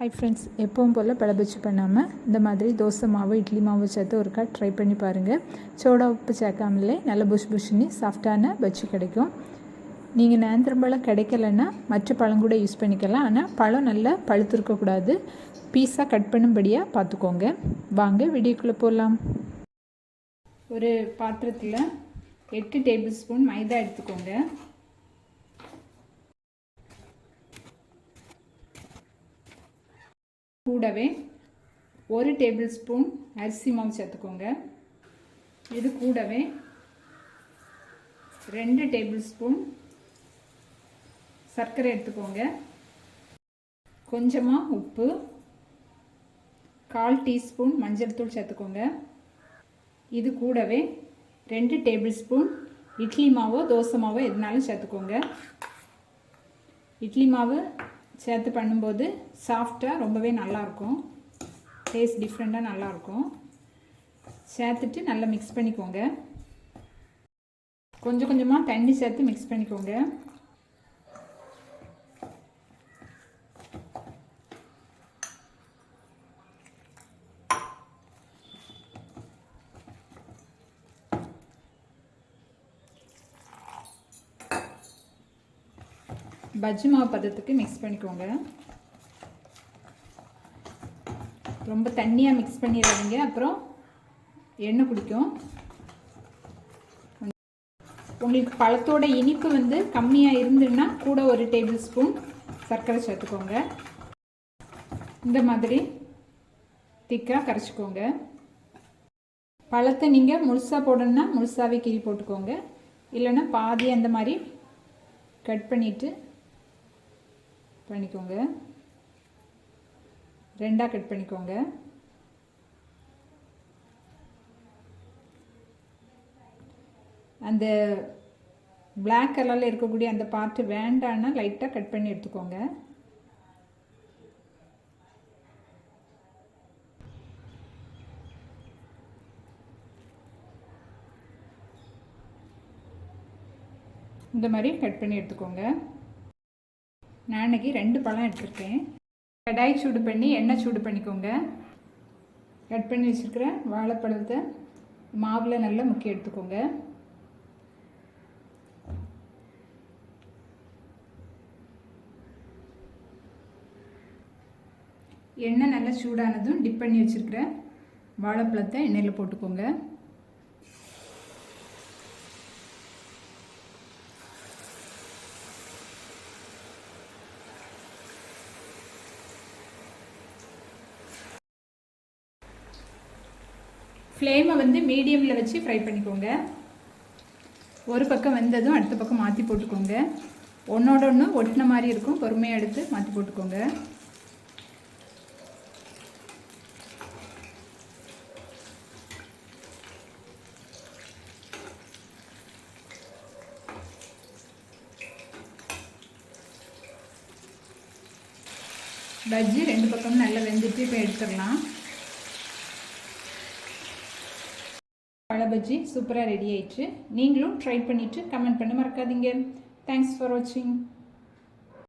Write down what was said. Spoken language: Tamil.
ஹை ஃப்ரெண்ட்ஸ் எப்பவும் போல் பழபச்சு பண்ணாமல் இந்த மாதிரி தோசை மாவு இட்லி மாவு சேர்த்து ஒருக்கா ட்ரை பண்ணி பாருங்கள் சோடா உப்பு சேர்க்காமலே நல்ல புஷ் புஷ்னி சாஃப்டான பஜ்ஜி கிடைக்கும். நீங்கள் நேந்திரம் பழம் கிடைக்கலன்னா மற்ற பழம் கூட யூஸ் பண்ணிக்கலாம். ஆனால் பழம் நல்லா பழுத்திருக்கக்கூடாது பீஸாக கட் பண்ணும்படியாக பார்த்துக்கோங்க வாங்க வீடியோக்குள்ளே போகலாம் ஒரு பாத்திரத்தில் எட்டு டேபிள் ஸ்பூன் மைதா எடுத்துக்கோங்க. கூடவே ஒரு டேபிள் ஸ்பூன் அரிசி மாவு சேர்த்துக்கோங்க. இது கூடவே ரெண்டு டேபிள் ஸ்பூன் சர்க்கரை எடுத்துக்கோங்க. கொஞ்சமாக உப்பு கால் டீஸ்பூன் மஞ்சள் தூள் சேர்த்துக்கோங்க. இது கூடவே ரெண்டு டேபிள் ஸ்பூன் இட்லி மாவோ தோசை மாவோ எதுனாலும் சேர்த்துக்கோங்க. இட்லி மாவு சேர்த்து பண்ணும்போது சாஃப்டாக ரொம்பவே நல்லாயிருக்கும் டேஸ்ட் டிஃப்ரெண்ட்டாக நல்லாயிருக்கும் சேர்த்துட்டு நல்லா மிக்ஸ் பண்ணிக்கோங்க. கொஞ்சம் கொஞ்சமாக தண்ணி சேர்த்து மிக்ஸ் பண்ணிக்கோங்க. பஜ்ஜி மாவு பதத்துக்கு மிக்ஸ் பண்ணிக்கோங்க. ரொம்ப தண்ணியாக மிக்ஸ் பண்ணிடாதீங்க. அப்புறம் எண்ணெய் குடிக்கும். உங்களுக்கு பழத்தோட இனிப்பு வந்து கம்மியாக இருந்துன்னா கூட ஒரு டேபிள் ஸ்பூன் சர்க்கரை சேர்த்துக்கோங்க. இந்த மாதிரி திக்காக கரைச்சிக்கோங்க. பழத்தை நீங்கள் முழுசாக போடணுன்னா முழுசாகவே கிரி போட்டுக்கோங்க. இல்லைன்னா பாதி அந்த மாதிரி கட் பண்ணிவிட்டு பண்ணிக்கோங்க. ரெண்டாக கட் பண்ணிக்கோங்க. அந்த பிளாக் கலரில் இருக்கக்கூடிய அந்த பார்ட்டு வேண்டான்னா லைட்டாக கட் பண்ணி எடுத்துக்கோங்க. இந்த மாதிரி கட் பண்ணி எடுத்துக்கோங்க. நான் இன்றைக்கி ரெண்டு பழம் எடுத்திருக்கேன். கடாய் சூடு பண்ணி எண்ணெய் சூடு பண்ணிக்கோங்க. கட் பண்ணி வச்சுருக்கிற வாழைப்பழத்தை மாவில் நல்லா முக்கி எடுத்துக்கோங்க. எண்ணெய் நல்லா சூடானதும் டிப் பண்ணி வச்சுருக்கிற வாழைப்பழத்தை எண்ணெயில் போட்டுக்கோங்க. ஃப்ளேமை வந்து மீடியமில் வச்சு ஃப்ரை பண்ணிக்கோங்க. ஒரு பக்கம் வெந்ததும் அடுத்த பக்கம் மாற்றி போட்டுக்கோங்க. ஒன்றோட ஒன்று ஒட்டின மாதிரி இருக்கும். பொறுமையாக எடுத்து மாற்றி போட்டுக்கோங்க. பஜ்ஜி ரெண்டு பக்கமும் நல்லா வெந்துட்டு இப்போ எடுத்துடலாம். பஜ்ஜி. சூப்பராக ரெடி ஆயிடுச்சு. நீங்களும் ட்ரை பண்ணிவிட்டு கமெண்ட் பண்ண மறக்காதீங்க. தேங்க்ஸ் ஃபார் வாட்சிங்